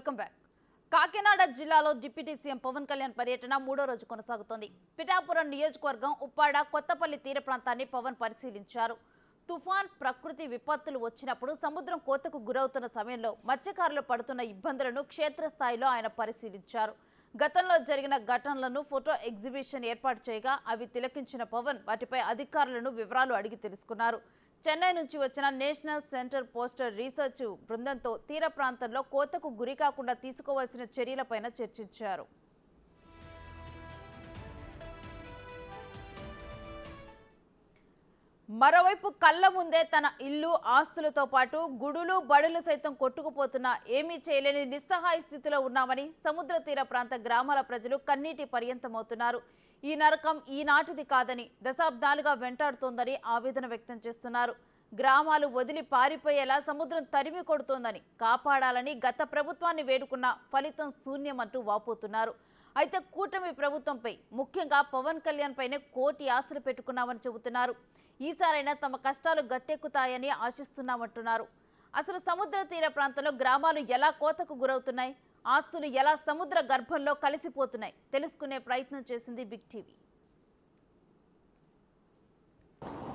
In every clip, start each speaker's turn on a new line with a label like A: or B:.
A: Welcome back Kakinada జిల్లాలో deputy CM Pawan Kalyan పర్యటన మూడో రోజు కొనసాగుతోంది. పిఠాపురం నియోజకవర్గం ఉప్పాడ కొత్తపల్లి తీర ప్రాంతాన్ని పవన్ పరిశీలించారు. తుఫాన్ ప్రకృతి విపత్తులు వచ్చినప్పుడు సముద్రం కోతకు గురవుతున్న సమయంలో మత్స్యకారులు పడుతున్న ఇబ్బందులను క్షేత్రస్థాయిలో ఆయన పరిశీలించారు. గతంలో జరిగిన ఘటనలను ఫోటో ఎగ్జిబిషన్ ఏర్పాటు చేయగా అవి తిలకించిన పవన్ వాటిపై అధికారులను వివరాలు అడిగి తెలుసుకున్నారు. చెన్నై నుంచి వచ్చిన నేషనల్ సెంటర్ పోస్టర్ రీసెర్చ్ బృందంతో తీర ప్రాంతంలో కోతకు గురి కాకుండా తీసుకోవాల్సిన చర్యలపైన చర్చించారు. మరోవైపు కళ్ళ ముందే తన ఇల్లు ఆస్తులతో పాటు గుడులు బడులు సైతం కొట్టుకుపోతున్నా ఏమీ చేయలేని నిస్సహాయ స్థితిలో ఉన్నామని సముద్ర తీర ప్రాంత గ్రామాల ప్రజలు కన్నీటి పర్యంతమవుతున్నారు. ఈ నరకం ఈనాటిది కాదని దశాబ్దాలుగా వెంటాడుతోందని ఆవేదన వ్యక్తం చేస్తున్నారు. గ్రామాలు వదిలి పారిపోయేలా సముద్రం తరిమి కొడుతోందని కాపాడాలని గత ప్రభుత్వాన్ని వేడుకున్న ఫలితం శూన్యమంటూ వాపోతున్నారు. అయితే కూటమి ప్రభుత్వంపై ముఖ్యంగా పవన్ కళ్యాణ్ పైనే కోటి ఆశలు పెట్టుకున్నామని చెబుతున్నారు. ఈసారైనా తమ కష్టాలు గట్టెక్కుతాయని ఆశిస్తున్నామంటున్నారు. అసలు సముద్ర తీర ప్రాంతంలో గ్రామాలు ఎలా కోతకు గురవుతున్నాయి? ఆస్తులు ఎలా సముద్ర గర్భంలో కలిసిపోతున్నాయి? తెలుసుకునే ప్రయత్నం చేసింది బిగ్ టీవీ.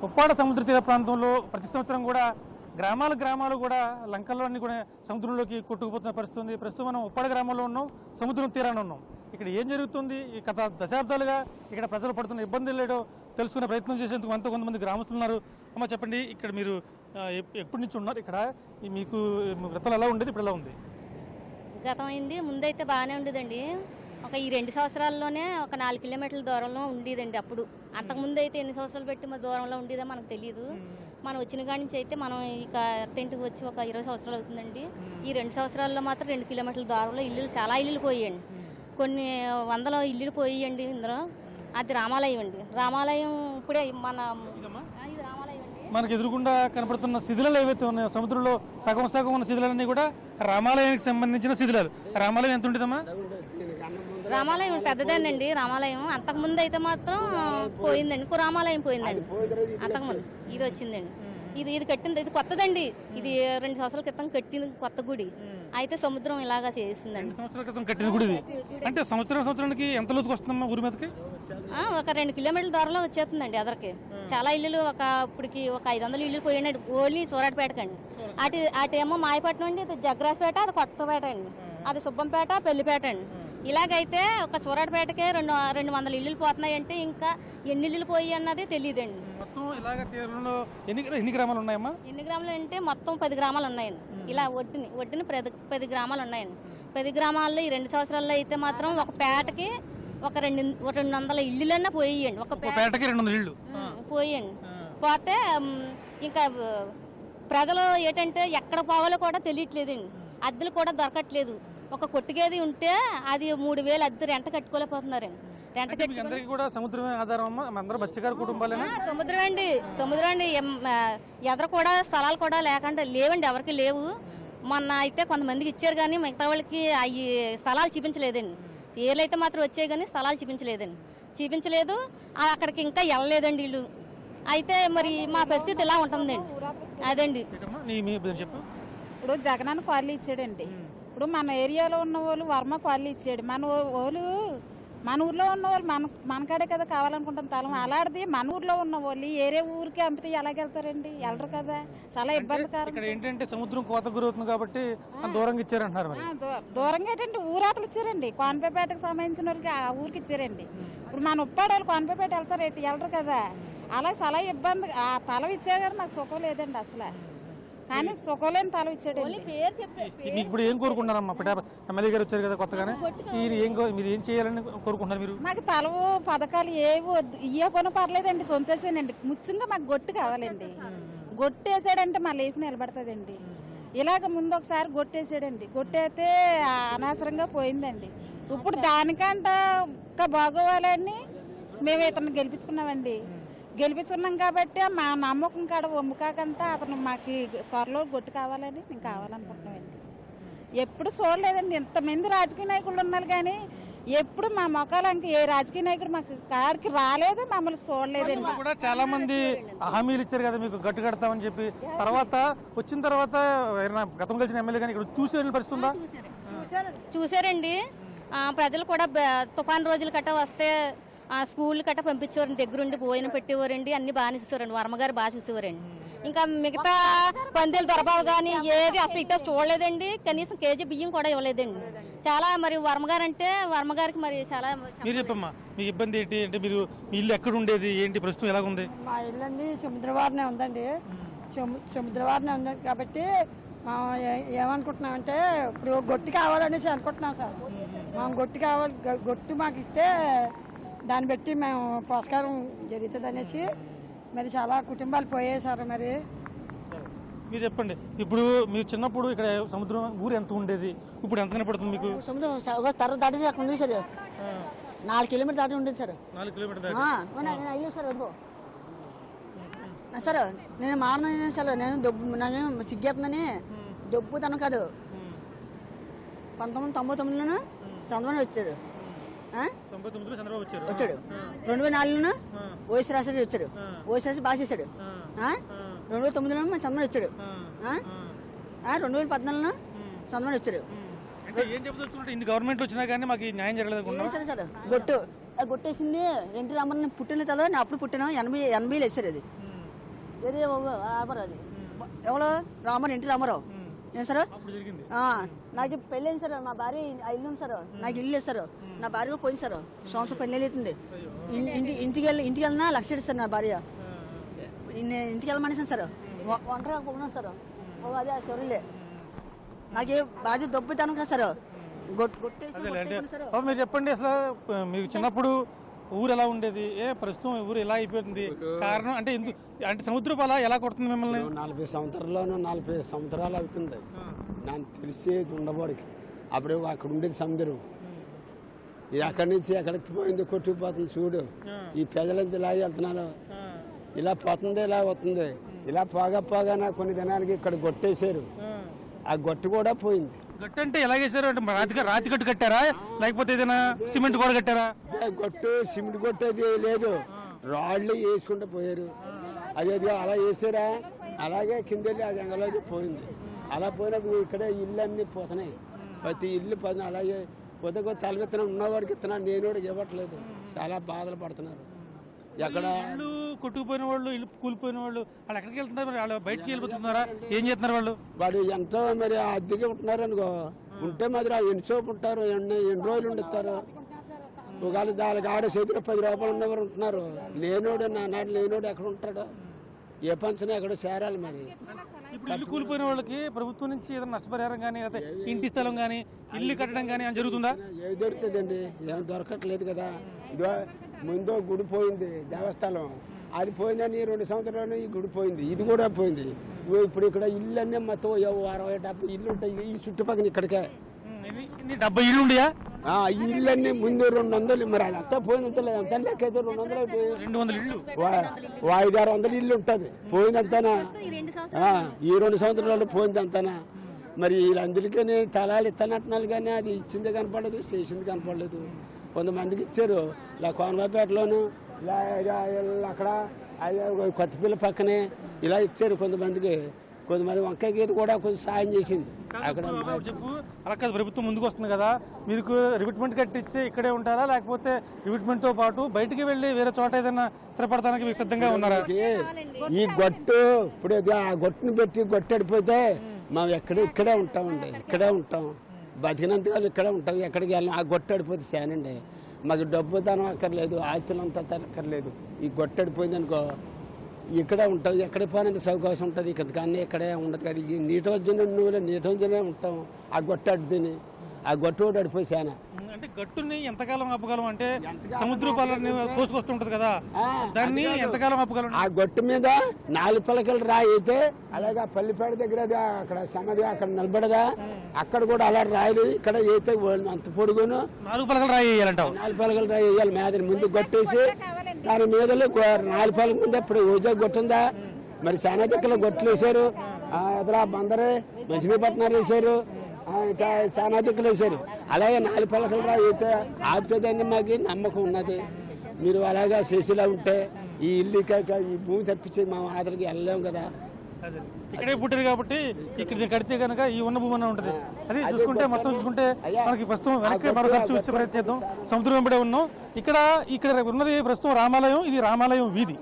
B: ఉప్పాడ సముద్ర తీర ప్రాంతంలో ప్రతి సంవత్సరం కూడా గ్రామాల గ్రామాలు కూడా లంకల్లోని కూడా సముద్రంలోకి కొట్టుకుపోతున్న పరిస్థితి ఉంది ప్రస్తుతం మనం ఉప్పాడ గ్రామంలో ఉన్నాం సముద్రం తీరాన ఉన్నాం. ఇక్కడ ఏం జరుగుతుంది? ఈ గత దశాబ్దాలుగా ఇక్కడ ప్రజలు పడుతున్న ఇబ్బందులు లేడో తెలుసుకునే ప్రయత్నం చేసేందుకు అంత కొంతమంది గ్రామస్తులు ఉన్నారు. అమ్మ చెప్పండి ఇక్కడ మీరు ఎప్- ఎప్పటి నుంచి ఉన్నారు? ఇక్కడ మీకు గతంలో ఎలా ఉండేది? ఇప్పుడు ఎలా ఉంది?
C: గతం అయింది ముందైతే బాగానే ఉండేదండి. ఒక ఈ రెండు సంవత్సరాల్లోనే ఒక నాలుగు కిలోమీటర్ల దూరంలో ఉండేదండి అప్పుడు. అంతకుముందు అయితే ఎన్ని సంవత్సరాలు పెట్టి మా దూరంలో ఉండేదో మనకు తెలియదు మనం వచ్చిన కాడి నుంచి అయితే మనం ఇక అత్తింటికి వచ్చి ఒక ఇరవై సంవత్సరాలు అవుతుందండి. ఈ రెండు సంవత్సరాల్లో మాత్రం రెండు కిలోమీటర్ల దూరంలో ఇల్లులు చాలా ఇల్లులు పోయాయండి. కొన్ని వందల ఇల్లులు పోయాయండి ఇందులో. అది రామాలయం అండి. రామాలయం ఇప్పుడే మన
B: ఇదమ్మా
C: ఆ, ఇది రామాలయం అండి
B: మనకు ఎదురుగుండా కనపడుతున్న శిథిలాలు ఏవైతే ఉన్నాయో సముద్రంలో సగం సగం ఉన్న శిథిలాలన్నీ కూడా రామాలయానికి సంబంధించిన శిథిలాలు. రామాలయం ఎంత ఉంటుందమ్మా?
C: రామాలయం పెద్దదేనండి రామాలయం. అంతకుముందు అయితే మాత్రం పోయిందండి ఇంకో రామాలయం పోయిందండి. అంతకుముందు ఇది వచ్చిందండి. ఇది ఇది కట్టింది ఇది కొత్తదండి. ఇది రెండు సంవత్సరాల క్రితం కట్టింది కొత్త గుడి. అయితే సముద్రం ఇలాగా చేసిందండి.
B: సంవత్సరాల క్రితం కట్టిన గుడి అంటే సంవత్సరం సంవత్సరానికి ఎంత లోతుకు వస్తుందమ్మా ఊరి మీదకి?
C: ఆ, ఒక రెండు కిలోమీటర్ల దూరంలో వచ్చేస్తుందండి అదరికి చాలా ఇల్లులు ఒక ఇప్పటికి ఒక ఐదు వందల ఇల్లు పోయినాడు ఓన్లీ సూరాటపేటకండి అటు అటేమో మాయపట్నం అండి ఇది జగ్రాస్పేట అది కొత్తపేట అండి. అది సుబ్బంపేట పెళ్ళిపేట అండి. ఇలాగైతే ఒక సూరాటపేటకే రెండు రెండు వందల ఇల్లులు పోతున్నాయంటే ఇంకా ఎన్ని ఇల్లులు పోయి అన్నది తెలియదండి
B: మొత్తం ఇలాగ తీరంలో ఎన్ని ఎన్ని గ్రామాలు ఉన్నాయమ్మా?
C: ఎన్ని గ్రామాలు అంటే మొత్తం పది గ్రామాలు ఉన్నాయండి. ఇలా ఒడ్డుని ఒడ్డుని పది పది గ్రామాలు ఉన్నాయండి. పది గ్రామాల్లో ఈ రెండు సంవత్సరాల్లో అయితే మాత్రం ఒక పేటకి ఒక రెండు ఒక రెండు వందల ఇల్లులన్నా పోయండి ఒక
B: ఒక
C: పేట
B: పేటకి రెండు వందల ఇళ్ళు.
C: పోయండి పోతే ఇంకా ప్రజలు ఏంటంటే ఎక్కడ పోవాలో కూడా తెలియట్లేదండి. అద్దెలు కూడా దొరకట్లేదు. ఒక కొట్టుగేది ఉంటే అది మూడు వేలు అద్దె రెంట కట్టుకోలేకపోతున్నారండి. రెంట
B: కూడా సముద్రమే ఆధారం అందరూ
C: సముద్రం అండి సముద్రం అండి ఎదర కూడా స్థలాలు కూడా లేకుండా లేవండి ఎవరికి లేవు. మొన్న అయితే కొంతమందికి ఇచ్చారు కానీ మిగతా వాళ్ళకి అవి స్థలాలు చూపించలేదండి. పేర్లు అయితే మాత్రం వచ్చాయి కానీ స్థలాలు చూపించలేదండి. చూపించలేదు. ఆ, అక్కడికి ఇంకా వెళ్ళలేదండి వీళ్ళు. అయితే మరి మా పరిస్థితి ఇలా ఉంటుందండి. అదండి.
D: ఇప్పుడు జగనన్న కాళ్ళు ఇచ్చాడండి. ఇప్పుడు మన ఏరియాలో ఉన్న వాళ్ళు వర్మ కాళ్ళు ఇచ్చాడు. మన వాళ్ళు మన ఊర్లో ఉన్న వాళ్ళు మన మనకాడే కదా కావాలనుకుంటాం తలం అలాంటిది మన ఊర్లో ఉన్న వాళ్ళు ఏరే ఊరికి అమ్మితే ఎలాగెళ్తారండి వెళ్ళరు కదా? చాలా ఇబ్బందికరం.
B: ఇక్కడ ఏంటంటే సముద్రం కోత గురవుతుంది కాబట్టి దూరంగా ఇచ్చారంటున్నారు మరి.
D: ఆ, దూ- దూరంగా ఏంటంటే ఊరాకులు ఇచ్చారండి. కోనపేటకు సంబంధించిన వాళ్ళకి ఆ ఊరికి ఇచ్చారండి. ఇప్పుడు మన ఉప్పాడు వాళ్ళు కోనపేట వెళ్తారు ఏంటి వెళ్ళరు కదా? అలా చాలా ఇబ్బంది ఆ తలం ఇచ్చారు కానీ నాకు సుఖం లేదండి అసలు. కానీ సుఖం లేని తలం ఇచ్చాడండి
C: పేరు చెప్పే
B: మీకు ఇప్పుడు ఏం కోరుకుంటున్నారమ్మా? పిఠా ఎమ్మెల్యే గారు వచ్చారు కదా కొత్తగానే. ఈయన ఏం మీరు ఏం చేయాలని కోరుకుంటున్నారు మీరు?
D: మాకు తలవు పథకాలు ఏవి వద్దు. ఇయ్య పని పర్లేదండి సొంతేసేనండి ముఖ్యంగా మాకు గొట్టు కావాలండి. గొట్టేసాడంటే మా లైఫ్ నిలబడుతుందండి. ఇలాగ ముందు ఒకసారి గొట్టేసాడండి. గొట్టేస్తే అనవసరంగా పోయిందండి. ఇప్పుడు దానికంట ఇంకా బాగోవాలని మేము ఇతను గెలిపించుకున్నామండి. గెలిపించుకున్నాం కాబట్టి మా నమ్మకం కాడ ఒమ్ముకాకంట అతను మాకు త్వరలో గొట్టు కావాలని మేము కావాలనుకుంటున్నామండి. ఎప్పుడు చూడలేదండి. ఇంతమంది రాజకీయ నాయకులు ఉన్నారు కానీ ఎప్పుడు మా మొక్కలంకి ఏ రాజకీయ నాయకుడు మాకు కాడికి రాలేదు మమ్మల్ని చూడలేదండి.
B: కూడా చాలా మంది హామీలు ఇచ్చారు కదా మీకు గట్టు కడతామని చెప్పి. తర్వాత వచ్చిన తర్వాత గతం కలిసిన ఎమ్మెల్యే కానీ ఇక్కడ చూసి వెళ్ళిన పరిస్థితి ఉందా?
C: చూసారండి ఆ, ప్రజలు కూడా తుఫాన్ రోజులు కట్ట వస్తే ఆ, స్కూల్ కట్ట పంపించేవారండి దగ్గరుండి భోజనం పెట్టేవారండి అన్ని బాగానే చూసేవారండి వర్మగారు బాగా చూసేవారండి. ఇంకా మిగతా పందేలు దొరబాబు కానీ ఏది అసలు ఇట్లా చూడలేదండి. కనీసం కేజీ బియ్యం కూడా ఇవ్వలేదండి. చాలా మరి వర్మగారు అంటే వర్మగారికి మరి చాలా
B: మీరు చెప్పమ్మా మీ ఇబ్బంది ఏంటి? అంటే మీరు మీ ఇల్లు ఎక్కడ ఉండేది ఏంటి ప్రస్తుతం ఎలా ఉంది?
E: మా ఇల్లు అండి సముద్రవారనే ఉందండి. సము- సముద్రవారనే ఉందండి కాబట్టి మనం ఏ- ఏమనుకుంటున్నామంటే ఇప్పుడు గొట్టు కావాలనేసి అనుకుంటున్నాం సార్. మనం గొట్టు కావాలి గొట్టు మాకు ఇస్తే దాన్ని బట్టి మేము పోస్కారం జరుగుతుంది అనేసి మరి చాలా కుటుంబాలు పోయాయి సార్ మరి.
B: మీరు చెప్పండి ఇప్పుడు మీరు చిన్నప్పుడు ఇక్కడ సముద్రం ఊరు ఎంత ఉండేది? ఇప్పుడు ఎంత కనపడుతుంది మీకు?
E: సముద్రం ఒక తర దాటి అక్కడ ఉంది సార్. నాలుగు కిలోమీటర్ దాటి ఉండేది సార్.
B: నాలుగు కిలోమీటర్
E: అయ్యో సార్ సార్ నేను మారను సార్ నేను దొబ్బు నేను సిగ్గేస్తుందని దొబ్బుతనం కాదు. పంతొమ్మిది తొంభై తొమ్మిదిలోను చంద్రబాబు వచ్చాడు. వచ్చాడు. రెండు వేల నాలుగులోను ఓఎస్ రాశాడు వచ్చాడు. ఓఎస్ రాసి బాగా చేశాడు? రెండు వేల తొమ్మిదిలో చంద్రబాబు వచ్చాడు. రెండు వేల పద్నాలుగులో చంద్రబాబు వచ్చాడు.
B: ఏం గవర్నమెంట్ వచ్చినా కానీ మాకు న్యాయం జరగలేదు
E: గొట్టు. ఆ గొట్టేసింది ఎన్టీ రామారావు పుట్టిన తల నేను అప్పుడు పుట్టాను. ఎనభై ఎనభైలో వేసాడు అది. ఏది ఆపరు అది? ఎవరు? రామారావు ఎన్టీ రామారావు. సార్? నాకు పెళ్ళి అయింది సార్. మా భార్య ఇల్లు ఉంది సార్. నాకు ఇల్లు లేదు సార్. నా భార్య కూడా పోయింది సార్. సంవత్సరం పెళ్ళి అవుతుంది ఇంటి ఇంటికి వెళ్ళి ఇంటికి వెళ్ళినా లక్ష సార్ నా భార్య. నేను ఇంటికి వెళ్ళమనేసాను సార్. ఒంటరిగా ఉన్నాను సార్. అదే సరేలే. నాకే బాధ్యత దొబ్బుతాను కదా సార్.
B: మీరు చెప్పండి అసలు మీకు చిన్నప్పుడు ఊరు ఎలా ఉండేది? ఏ ప్రస్తుతం ఊరు ఎలా అయిపోతుంది కారణం అంటే ఎందుకు అంటే సముద్రపు అలా ఎలా కొడుతుంది మిమ్మల్ని?
F: నలభై సంవత్సరాల్లోనూ నలభై సంవత్సరాలు అవుతుంది నాకు తెలిసేది ఉండబోడికి అప్పుడు అక్కడ ఉండేది సముద్రం. ఇది అక్కడి నుంచి ఎక్కడికి పోయింది కొట్టుకుపోతుంది చూడు. ఈ ప్రజలంతా ఇలా వెళ్తున్నారు. ఇలా పోతుంది ఇలా వస్తుంది. ఇలా పోగా పోగా నాకు కొన్ని దినాలకి ఇక్కడ కొట్టేశారు. ఆ గొట్టు కూడా పోయింది.
B: గట్టు అంటే ఎలా చేశారు? అంటే రాతి రాతి కట్టు కట్టారా? లేకపోతే ఏదైనా సిమెంట్ కూడా కట్టారా?
F: ఏ గొట్టు సిమెంట్ కొట్టేది లేదు. రాళ్ళు వేసుకుంటూ పోయారు. అదేదో అలా వేసారా అలాగే కింద వెళ్ళి ఆ జంగలోకి పోయింది. అలా పోయినప్పుడు ఇక్కడ ఇల్లు అన్నీ పోతున్నాయి. ప్రతి ఇల్లు పది అలాగే కొద్ది కొద్ది తల విత్తనం ఉన్నవాడికి ఇస్తున్నాను నేను వాడికి ఇవ్వట్లేదు. చాలా బాధలు పడుతున్నారు. ఎక్కడ
B: కొట్టుకుపోయిన వాళ్ళు ఇల్లు కూలిపోయిన వాళ్ళు వాళ్ళు ఎక్కడికి వెళ్తున్నారు మరి? వాళ్ళు బయటికి వెళ్ళిపోతున్నారా? ఏం చేస్తున్నారు వాళ్ళు?
F: వాడు ఎంతో మరి అద్దెకి ఉంటున్నారు అనుకో. ఉంటే మాత్రం ఎన్ని సోపు ఉంటారు? ఎన్ని ఎన్ని రోజులు ఉండిస్తారు? ఒకవేళ దానికి ఆడ చేతిలో పది రూపాయలు ఉన్నవారు ఉంటున్నారు. లేనోడు నా నాడు లేనోడు ఎక్కడ ఉంటాడు? ఏ పంచన ఎక్కడ చేరాలి మరి.
B: ఇప్పుడు ఇల్లు కూలిపోయిన వాళ్ళకి ప్రభుత్వం నుంచి ఏదైనా నష్టపరిహారం కానీ లేకపోతే ఇంటి స్థలం కానీ ఇల్లు కట్టడం కానీ అని జరుగుతుందా?
F: ఏది దొరుకుతుందండి ఏం దొరకట్లేదు కదా. ముందో గుడి పోయింది దేవస్థానం. అది పోయిందని రెండు సంవత్సరాలు ఈ గుడి పోయింది. ఇది కూడా పోయింది. ఇప్పుడు ఇక్కడ ఇల్లు అన్నీ మొత్తం అరవై డెబ్బై ఇల్లు ఉంటాయి. ఈ చుట్టుపక్కల ఇక్కడికే.
B: డెబ్బై ఇల్లు ఉండయా?
F: ఇల్లు అన్నీ ముందు రెండు వందలు. మరి అది అంతా పోయినంత ఎంత లెక్క అయితే రెండు వందలు
B: రెండు వందల ఇల్లు
F: వా- ఓ ఐదు ఆరు వందలు ఇల్లు ఉంటుంది. పోయిందంతానా?
C: ఈ రెండు
F: ఆ, ఈ రెండు సంవత్సరాలు పోయింది అంతానా మరి వీళ్ళందరికీ తలాలు ఇస్తానంటున్నారు కానీ అది ఇచ్చింది కనపడలేదు చేసింది కనపడలేదు. కొంతమందికి ఇచ్చారు. ఇలా కోనబాపేటలోను ఇలా అక్కడ కొత్తపిల్ల పక్కనే ఇలా ఇచ్చారు కొంతమందికి. కొంతమంది వంకాయ గీత కూడా కొంచెం సాయం చేసింది. అక్కడ
B: చెప్పు అలా కాదు ప్రభుత్వం ముందుకు వస్తుంది కదా మీకు రివిట్మెంట్ కట్టిస్తే ఇక్కడే ఉంటారా? లేకపోతే రివిట్మెంట్తో పాటు బయటికి వెళ్ళి వేరే చోట ఏదైనా స్థిరపడటానికి మీకు సిద్ధంగా ఉన్నారా?
F: ఈ- ఈ గొట్టు ఇప్పుడు ఆ గొట్టుని పెట్టి గొట్టడిపోతే మనం ఎక్కడ ఇక్కడే ఉంటామండి ఇక్కడే ఉంటాం. బతికినంతకాలం ఇక్కడే ఉంటాం. ఎక్కడికి వెళ్ళాం ఆ గొట్టడిపోతే శానండి మాకు డబ్బు దానం అక్కర్లేదు ఆస్తులంతా అక్కర్లేదు ఈ గొట్టడిపోయింది అనుకో ఇక్కడే ఉంటాం ఎక్కడ పోయినంత సౌకర్యం ఉంటుంది. ఇక్కడ కానీ ఇక్కడే ఉండదు కదా. ఈ నీటి వచ్చిన నువ్వులే నీటి వచ్చినే ఉంటాం. ఆ గొట్టడి తిని ఆ గొట్టు అడిపోయి శాన
B: అంటే గట్టుని ఎంతకాలం ఆపగలం అంటే సముద్ర పాలని కోసుకొస్తుంటది కదా. దాన్ని ఎంతకాలం ఆపగలం?
F: ఆ గొట్టు మీద నాలుగు పలకలు రాయి అయితే అలాగే ఆ పల్లిపేట దగ్గర అక్కడ సమాధి అక్కడ నిలబడదా? అక్కడ కూడా అలా రాయలు ఇక్కడ అయితే అంత పొడుగును.
B: నాలుగు పలకలు రాయి వేయాలంటావు?
F: నాలుగు పలకలు రాయి వేయాలి. మేదని ముందు కొట్టేసి దాని మీద నాలుగు పలకల ముందు ఇప్పుడు ఊజా కొట్టుందా మరి చాలా దిక్కులు గొట్లు వేశారు. ఎదురా బందరే. మచిలీపట్నం వేశారు. ఇంకా వేశారు. అలాగే నాలుగు పలకలు అయితే ఆపుతుందని మాకు నమ్మకం ఉన్నది. మీరు అలాగా చేసేలా ఉంటే ఈ ఇల్లు కాక ఈ భూమి తప్పించి మా ఆదరికి వెళ్ళలేము కదా.
B: ఇక్కడే పుట్టారు కాబట్టి ఇక్కడ కడితే కనుక ఈ ఉన్న భూమి అనే ఉంటుంది. అది చూసుకుంటే మొత్తం చూసుకుంటే మనకి ప్రస్తుతం వెనక్కి మరోసారి చూసే ప్రయత్నం చేద్దాం. సముద్రం వెంబడే ఉన్నాం. ఇక్కడ ఇక్కడ ఉన్నది ప్రస్తుతం రామాలయం ఇది రామాలయం వీధి.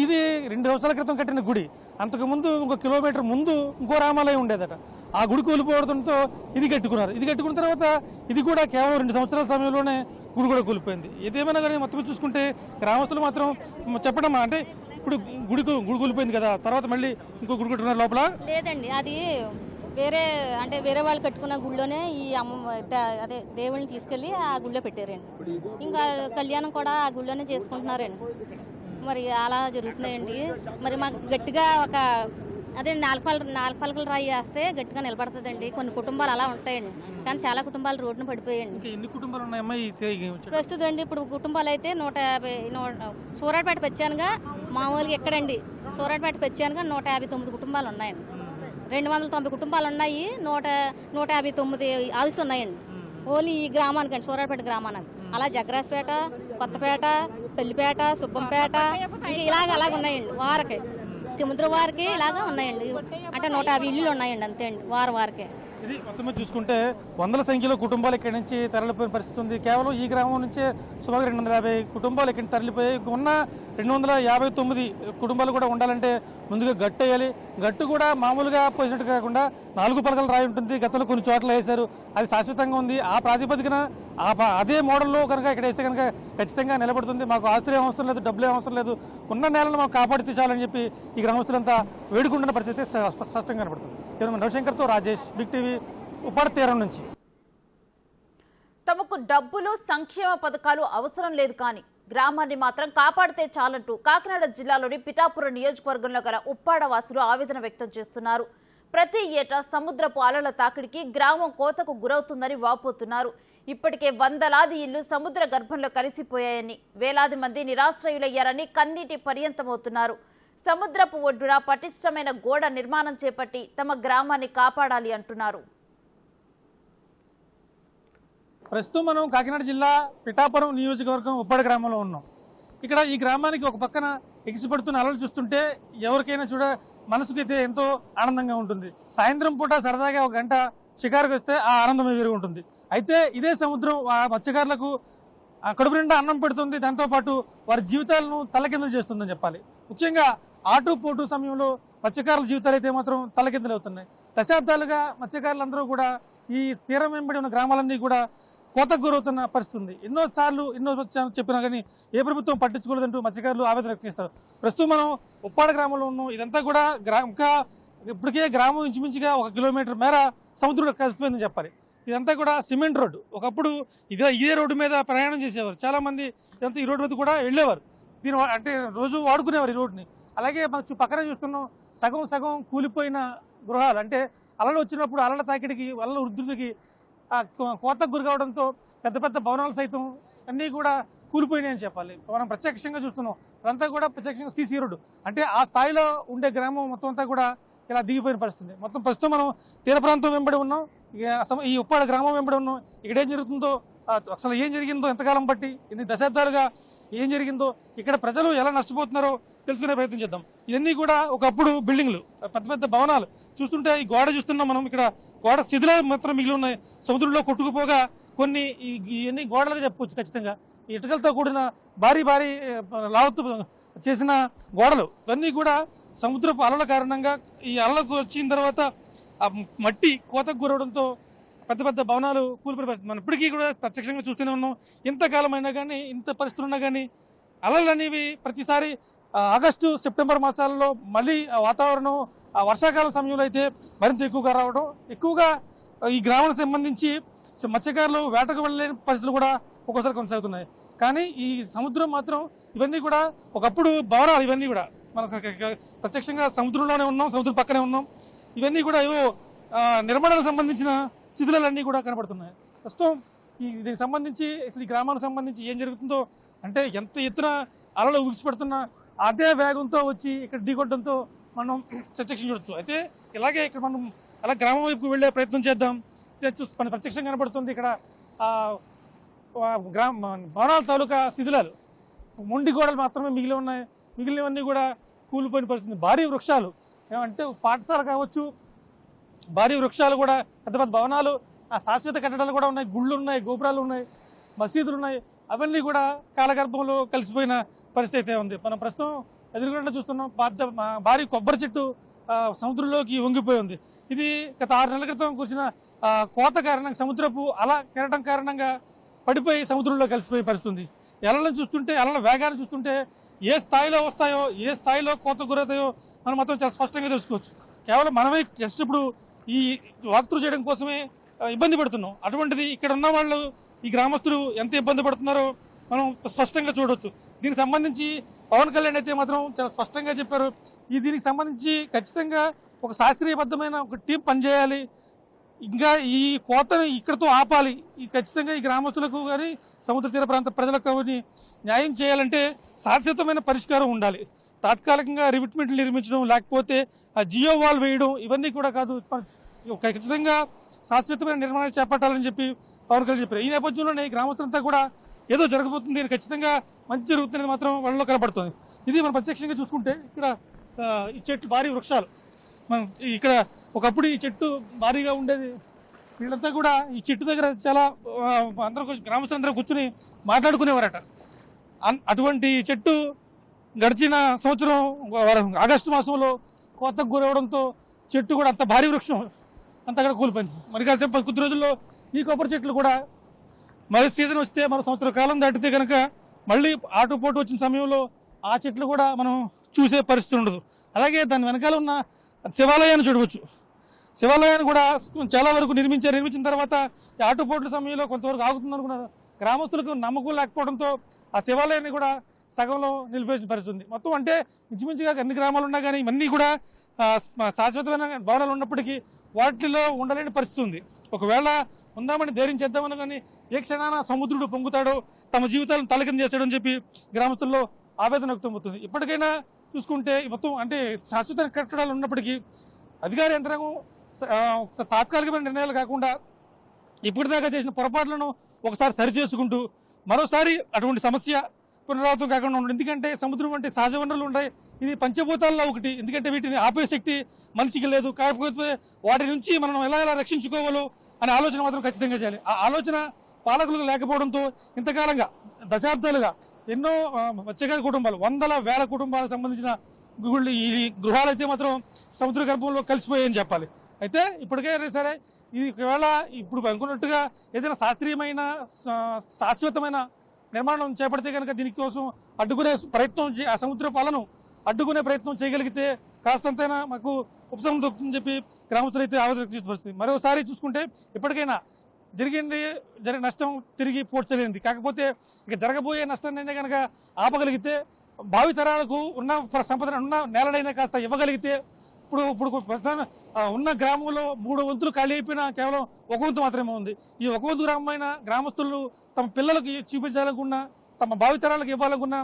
B: ఇది రెండు సంవత్సరాల క్రితం కట్టిన గుడి. అంతకు ముందు ఇంకో కిలోమీటర్ ముందు ఇంకో రామాలయం ఉండేదట. ఆ గుడి కూలిపోవడంతో ఇది కట్టుకున్నారు. ఇది కట్టుకున్న తర్వాత ఇది కూడా కేవలం రెండు సంవత్సరాల సమయంలోనే గుడి కూడా కూలిపోయింది. ఏదేమైనా కానీ మొత్తం చూసుకుంటే గ్రామస్తులు మాత్రం చెప్పడం అంటే ఇప్పుడు గుడి గుడి కూలిపోయింది కదా తర్వాత మళ్ళీ ఇంకో గుడి కట్టుకున్నారు లోపల?
C: లేదండి అది వేరే అంటే వేరే వాళ్ళు కట్టుకున్న గుళ్ళోనే ఈ అమ్మ అదే దేవుళ్ళని తీసుకెళ్ళి ఆ గుళ్ళో పెట్టారండి. ఇంకా కళ్యాణం కూడా ఆ గుళ్ళోనే చేసుకుంటున్నారండి. మరి అలా జరుగుతున్నాయండి. మరి మాకు గట్టిగా ఒక అదే నాలుగు పలక నాలుగు పలకలు రాయి వేస్తే గట్టిగా నిలబడుతుందండి. కొన్ని కుటుంబాలు అలా ఉంటాయండి. కానీ చాలా కుటుంబాలు రోడ్డున పడిపోయాయండి.
B: ఎన్ని కుటుంబాలు ఉన్నాయమ్మా
C: ప్రస్తుతం అండి ఇప్పుడు కుటుంబాలు అయితే నూట యాభై సూరాటపేట పెచ్చానుగా మామూలుగా ఎక్కడండి? సూరాటపేట పెచ్చానుగా నూట యాభై తొమ్మిది కుటుంబాలు ఉన్నాయండి. రెండు వందల తొంభై కుటుంబాలు ఉన్నాయి నూట నూట యాభై తొమ్మిది హౌస్ ఉన్నాయండి. ఓన్లీ ఈ గ్రామానికి అండి సూరాటపేట గ్రామానికి. అలా జగ్రాస్పేట కొత్తపేట పెళ్ళిపేట సుబ్బంపేట ఇలాగ అలాగ ఉన్నాయండి వారకే. సముద్ర వారికి ఇలాగా ఉన్నాయండి. అంటే నూట యాభై ఇల్లులు ఉన్నాయండి అంతే అండి వార వారకే.
B: ఇది మొత్తం చూసుకుంటే వందల సంఖ్యలో కుటుంబాలు ఇక్కడి నుంచి తరలిపోయిన పరిస్థితి ఉంది. కేవలం ఈ గ్రామం నుంచే సుమారు రెండు వందల యాభై కుటుంబాలు ఇక్కడ తరలిపోయి తరలిపోయాయి ఉన్న రెండు వందల యాభై తొమ్మిది కుటుంబాలు కూడా ఉండాలంటే ముందుగా గట్టు వేయాలి. గట్టు కూడా మామూలుగా పోసినట్టు కాకుండా నాలుగు పలకలు రాయి ఉంటుంది. గతంలో కొన్ని చోట్ల వేశారు. అది శాశ్వతంగా ఉంది. ఆ ప్రాతిపదికన ఆ అదే మోడల్లో కనుక ఇక్కడ వేస్తే కనుక ఖచ్చితంగా నిలబడుతుంది. మాకు ఆస్తులు అవసరం లేదు డబ్బులు అవసరం లేదు. ఉన్న నేలను మాకు కాపాడి తీసాలని చెప్పి ఈ గ్రామస్తులంతా వేడుకుంటున్న పరిస్థితి స్పష్టంగా కనబడుతుంది. కేవలం రవిశంకర్తో రాజేష్ బిగ్ టీవీ ఉపాడ నుంచి.
A: తమకు డబ్బులు సంక్షేమ పథకాలు అవసరం లేదు కానీ గ్రామాన్ని మాత్రం కాపాడితే చాలంటూ కాకినాడ జిల్లాలోని పిఠాపురం నియోజకవర్గంలో గల ఉప్పాడ వాసులు ఆవేదన వ్యక్తం చేస్తున్నారు. ప్రతి ఏటా సముద్రపు అలల తాకిడికి గ్రామం కోతకు గురవుతుందని వాపోతున్నారు. ఇప్పటికే వందలాది ఇళ్ళు సముద్ర గర్భంలో కలిసిపోయాయని వేలాది మంది నిరాశ్రయులయ్యారని కన్నీటి పర్యంతమవుతున్నారు. సముద్రపు ఒడ్డున పటిష్టమైన గోడ నిర్మాణం చేపట్టి తమ గ్రామాన్ని కాపాడాలి అంటున్నారు.
B: ప్రస్తుతం మనం కాకినాడ జిల్లా పిఠాపురం నియోజకవర్గం ఉప్పాడ గ్రామంలో ఉన్నాం. ఇక్కడ ఈ గ్రామానికి ఒక పక్కన ఎగిసిపడుతున్న అలలు చూస్తుంటే ఎవరికైనా చూడ మనసుకైతే ఎంతో ఆనందంగా ఉంటుంది. సాయంత్రం పూట సరదాగా ఒక గంట షికారుకు వస్తే ఆ ఆనందం వేరు ఉంటుంది. అయితే ఇదే సముద్రం ఆ మత్స్యకారులకు ఆ కడుపు నిండా అన్నం పెడుతుంది. దాంతోపాటు వారి జీవితాలను తలకిందలు చేస్తుందని చెప్పాలి. ముఖ్యంగా ఆటు పోటు సమయంలో మత్స్యకారుల జీవితాలు అయితే మాత్రం తలకిందులు అవుతున్నాయి దశాబ్దాలుగా మత్స్యకారులందరూ కూడా ఈ తీరం వెంబడి ఉన్న గ్రామాలన్నీ కూడా కోతకు గురవుతున్న పరిస్థితి ఉంది ఎన్నో సార్లు ఎన్నో చెప్పినా కానీ ఏ ప్రభుత్వం పట్టించుకోలేదంటూ మత్స్యకారులు ఆవేదన వ్యక్తం చేస్తారు. ప్రస్తుతం మనం ఉప్పాడ గ్రామంలో ఉన్నాం. ఇదంతా కూడా గ్రా ఇంకా ఇప్పటికే గ్రామం ఇంచుమించుగా ఒక కిలోమీటర్ మేర సముద్రంలో కలిసిపోయిందని చెప్పాలి. ఇదంతా కూడా సిమెంట్ రోడ్డు. ఒకప్పుడు ఇదే ఇదే రోడ్డు మీద ప్రయాణం చేసేవారు. చాలామంది ఇదంతా ఈ రోడ్డు మీద కూడా వెళ్ళేవారు. దీని అంటే రోజు వాడుకునేవారు ఈ రోడ్డుని అలాగే మన చు- పక్కన చూస్తున్నాం సగం సగం కూలిపోయిన గృహాలు. అంటే అలలు వచ్చినప్పుడు అలల తాకిడికి అలల ఉధృతికి కోతకు గురి కావడంతో పెద్ద పెద్ద భవనాలు సైతం అన్నీ కూడా కూలిపోయినాయని చెప్పాలి. మనం ప్రత్యక్షంగా చూస్తున్నాం. అదంతా కూడా ప్రత్యక్షంగా సీసీ రోడ్డు. అంటే ఆ స్థాయిలో ఉండే గ్రామం మొత్తం అంతా కూడా ఇలా దిగిపోయిన పరిస్థితి. మొత్తం ప్రస్తుతం మనం తీర ప్రాంతం వెంబడి ఉన్నాం. ఈ ఉప్పాడ గ్రామం వెంబడి ఉన్నాం. ఇక్కడ ఏం జరుగుతుందో అసలు ఏం జరిగిందో ఎంతకాలం బట్టి ఎన్ని దశాబ్దాలుగా ఏం జరిగిందో ఇక్కడ ప్రజలు ఎలా నష్టపోతున్నారో తెలుసుకునే ప్రయత్నం చేద్దాం. ఇవన్నీ కూడా ఒకప్పుడు బిల్డింగ్లు పెద్ద పెద్ద భవనాలు. చూస్తుంటే ఈ గోడ చూస్తున్నాం మనం ఇక్కడ గోడ శిథిలాలు మాత్రం మిగిలి ఉన్నాయి. సముద్రంలో కొట్టుకుపోగా కొన్ని ఇవన్నీ గోడలుగా చెప్పవచ్చు ఖచ్చితంగా. ఈ ఇటుకలతో కూడిన భారీ భారీ లావత్తు చేసిన గోడలు. ఇవన్నీ కూడా సముద్రపు అలల కారణంగా ఈ అలలకు వచ్చిన తర్వాత ఆ మట్టి కోతకు గురవడంతో పెద్ద పెద్ద భవనాలు కూలిపోయిన పరిస్థితి. మనం ఇప్పటికీ కూడా ప్రత్యక్షంగా చూస్తూనే ఉన్నాం. ఇంతకాలం అయినా కానీ ఇంత పరిస్థితులు ఉన్నా కానీ అలలు అనేవి ప్రతిసారి ఆగస్టు సెప్టెంబర్ మాసాలలో మళ్ళీ ఆ వాతావరణం వర్షాకాలం సమయంలో అయితే మరింత ఎక్కువగా రావడం ఎక్కువగా ఈ గ్రామానికి సంబంధించి మత్స్యకారులు వేటకు వెళ్ళలేని పరిస్థితులు కూడా ఒక్కోసారి కొనసాగుతున్నాయి. కానీ ఈ సముద్రం మాత్రం ఇవన్నీ కూడా ఒకప్పుడు భవనాలు ఇవన్నీ కూడా. మన ప్రత్యక్షంగా సముద్రంలోనే ఉన్నాం సముద్రం పక్కనే ఉన్నాం. ఇవన్నీ కూడా ఏవో నిర్మాణాలకు సంబంధించిన శిథిలాలన్నీ కూడా కనబడుతున్నాయి. ప్రస్తుతం ఈ దీనికి సంబంధించి అసలు ఈ గ్రామానికి సంబంధించి ఏం జరుగుతుందో అంటే ఎంత ఎత్తున అలలు ఊగిసిపడుతున్నా అదే వేగంతో వచ్చి ఇక్కడ ఢీకొట్టడంతో మనం ప్రత్యక్షం చూడొచ్చు. అయితే ఇలాగే ఇక్కడ మనం అలా గ్రామం వైపుకు వెళ్ళే ప్రయత్నం చేద్దాం. ఇదే మన ప్రత్యక్షం కనబడుతుంది ఇక్కడ. గ్రామ భవనాల తాలూకా శిథిలాలు. మొండి గోడలు మాత్రమే మిగిలి ఉన్నాయి. మిగిలినవన్నీ కూడా కూలిపోయిన పరిస్థితి. భారీ వృక్షాలు. ఏమంటే పాఠశాల కావచ్చు భారీ వృక్షాలు కూడా పెద్ద పెద్ద భవనాలు ఆ శాశ్వత కట్టడాలు కూడా ఉన్నాయి. గుళ్ళు ఉన్నాయి గోపురాలు ఉన్నాయి మసీదులు ఉన్నాయి. అవన్నీ కూడా కాలగర్భంలో కలిసిపోయిన పరిస్థితి అయితే ఉంది. మనం ప్రస్తుతం ఎదురుగుండా చూస్తున్నాం. పెద్ద భారీ కొబ్బరి చెట్టు సముద్రంలోకి వంగిపోయి ఉంది. ఇది గత ఆరు నెలల క్రితం కూర్చిన కోత కారణంగా సముద్రపు అలా కెరటం కారణంగా పడిపోయి సముద్రంలో కలిసిపోయే పరిస్థితి ఉంది. ఎలలను చూస్తుంటే ఎలల వేగాన్ని చూస్తుంటే ఏ స్థాయిలో వస్తాయో ఏ స్థాయిలో కోత గురవుతాయో మనం మాత్రం చాలా స్పష్టంగా తెలుసుకోవచ్చు. కేవలం మనమే జస్ట్ ఇప్పుడు ఈ వాక్ చేయడం కోసమే ఇబ్బంది పడుతున్నాం. అటువంటిది ఇక్కడ ఉన్న వాళ్ళు ఈ గ్రామస్తులు ఎంత ఇబ్బంది పడుతున్నారో మనం స్పష్టంగా చూడవచ్చు దీనికి సంబంధించి పవన్ కళ్యాణ్ అయితే మాత్రం చాలా స్పష్టంగా చెప్పారు. ఈ దీనికి సంబంధించి ఖచ్చితంగా ఒక శాస్త్రీయబద్ధమైన ఒక టీం పనిచేయాలి. ఇంకా ఈ కోతను ఇక్కడతో ఆపాలి. ఈ ఖచ్చితంగా ఈ గ్రామస్తులకు కానీ సముద్ర తీర ప్రాంత ప్రజలకు కానీ న్యాయం చేయాలంటే శాశ్వతమైన పరిష్కారం ఉండాలి. తాత్కాలికంగా రివిట్మెంట్లు నిర్మించడం లేకపోతే ఆ జియో వాల్ వేయడం ఇవన్నీ కూడా కాదు. ఖచ్చితంగా శాశ్వతమైన నిర్మాణం చేపట్టాలని చెప్పి పవన్ కళ్యాణ్ చెప్పారు. ఈ నేపథ్యంలోనే గ్రామస్తులంతా కూడా ఏదో జరగబోతుంది ఖచ్చితంగా మంచి జరుగుతున్నది మాత్రం వాళ్ళలో కనబడుతుంది. ఇది మనం ప్రత్యక్షంగా చూసుకుంటే ఇక్కడ ఈ చెట్టు భారీ వృక్షాలు. మనం ఇక్కడ ఒకప్పుడు ఈ చెట్టు భారీగా ఉండేది. వీళ్ళంతా కూడా ఈ చెట్టు దగ్గర చాలా అందరూ గ్రామస్తులందరూ కూర్చుని మాట్లాడుకునేవారట. అన్- అటువంటి చెట్టు గడిచిన సంవత్సరం ఆగస్టు మాసంలో కోతకు గురవడంతో చెట్టు కూడా అంత భారీ వృక్షం అంత అక్కడ కూలిపోయింది. మరి కాసేపు కొద్ది రోజుల్లో ఈ కొబ్బరి చెట్లు కూడా మరి సీజన్ వస్తే మరో సంవత్సర కాలం దాటితే కనుక మళ్ళీ ఆటుపోటు వచ్చిన సమయంలో ఆ చెట్లు కూడా మనం చూసే పరిస్థితి ఉండదు. అలాగే దాని వెనకాల ఉన్న శివాలయాన్ని చూడవచ్చు. శివాలయాన్ని కూడా చాలా వరకు నిర్మించారు నిర్మించిన తర్వాత ఈ ఆటుపోట్ల సమయంలో కొంతవరకు ఆగుతుంది అనుకున్నారు గ్రామస్తులకు నమ్మకం లేకపోవడంతో ఆ శివాలయాన్ని కూడా సగంలో నిలిపేసిన పరిస్థితి ఉంది. మొత్తం అంటే ఇంచుమించుగా అన్ని గ్రామాలు ఉన్నా కానీ ఇవన్నీ కూడా శాశ్వతమైన భవనాలు ఉన్నప్పటికీ వాటిలో ఉండలేని పరిస్థితి ఉంది. ఒకవేళ ఉందామని ధైర్యం చేద్దామని కానీ ఏ క్షణాన సముద్రుడు పొంగుతాడో తమ జీవితాలను తలకింద చేస్తాడని చెప్పి గ్రామస్తుల్లో ఆవేదన వ్యక్తమవుతుంది ఇప్పటికైనా చూసుకుంటే మొత్తం అంటే శాశ్వత కట్టడాలు ఉన్నప్పటికీ అధికార యంత్రాంగం తాత్కాలికమైన నిర్ణయాలు కాకుండా ఇప్పటిదాకా చేసిన పొరపాట్లను ఒకసారి సరిచేసుకుంటూ మరోసారి అటువంటి సమస్య పునరావృతం కాకుండా ఉండదు ఎందుకంటే సముద్రం అంటే సహజ వనరులు ఉంటాయి. ఇది పంచభూతాల్లో ఒకటి. ఎందుకంటే వీటిని ఆపే శక్తి మనిషికి లేదు. కాకపోతే వాటి నుంచి మనం ఎలా ఎలా రక్షించుకోవాలో అనే ఆలోచన మాత్రం ఖచ్చితంగా చేయాలి. ఆ ఆలోచన పాలకులకు లేకపోవడంతో ఇంతకాలంగా దశాబ్దాలుగా ఎన్నో మత్స్యకార కుటుంబాలు వందల వేల కుటుంబాలకు సంబంధించిన గుళ్ళు ఈ గృహాలు అయితే మాత్రం సముద్ర గర్భంలో కలిసిపోయాయని చెప్పాలి. అయితే ఇప్పటికైనా సరే ఇది ఒకవేళ ఇప్పుడు అనుకున్నట్టుగా ఏదైనా శాస్త్రీయమైన శాశ్వతమైన నిర్మాణం చేపడితే కనుక దీనికోసం అడ్డుకునే ప్రయత్నం ఆ సముద్ర పాలను అడ్డుకునే ప్రయత్నం చేయగలిగితే కాస్తంతైనా మాకు ఉపశమనం దొరుకుతుందని చెప్పి గ్రామస్తులు అయితే ఆవేదన వ్యక్తం మరోసారి చూసుకుంటే ఇప్పటికైనా జరిగింది జరిగిన నష్టం తిరిగి పోడ్చలేనిది కాకపోతే ఇక జరగబోయే నష్టాన్ని కనుక ఆపగలిగితే భావితరాలకు ఉన్న సంపదను ఉన్న నేలడైనా కాస్త ఇవ్వగలిగితే ఇప్పుడు ఇప్పుడు ప్రస్తుతం ఉన్న గ్రామంలో మూడు వంతులు ఖాళీ అయిపోయినా కేవలం ఒక వంతు మాత్రమే ఉంది. ఈ ఒక వంతు గ్రామమైన గ్రామస్తులు తమ పిల్లలకు చూపించాలనుకున్న తమ భావితరాలకు ఇవ్వాలనుకున్న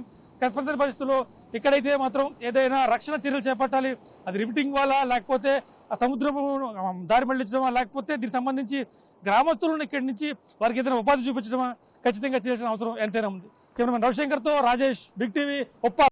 B: తప్పనిసరి పరిస్థితుల్లో ఇక్కడైతే మాత్రం ఏదైనా రక్షణ చర్యలు చేపట్టాలి అది రిమిటింగ్ వాళ్ళ లేకపోతే ఆ సముద్రము దారి మళ్ళించడమా లేకపోతే దీనికి సంబంధించి గ్రామస్తులను ఇక్కడి నుంచి వారికి ఏదైనా ఉపాధి చూపించడమా ఖచ్చితంగా చేయాల్సిన అవసరం ఎంతైనా ఉంది. కేవలం రవిశంకర్తో రాజేష్ బిగ్ టీవీ ఉప్ప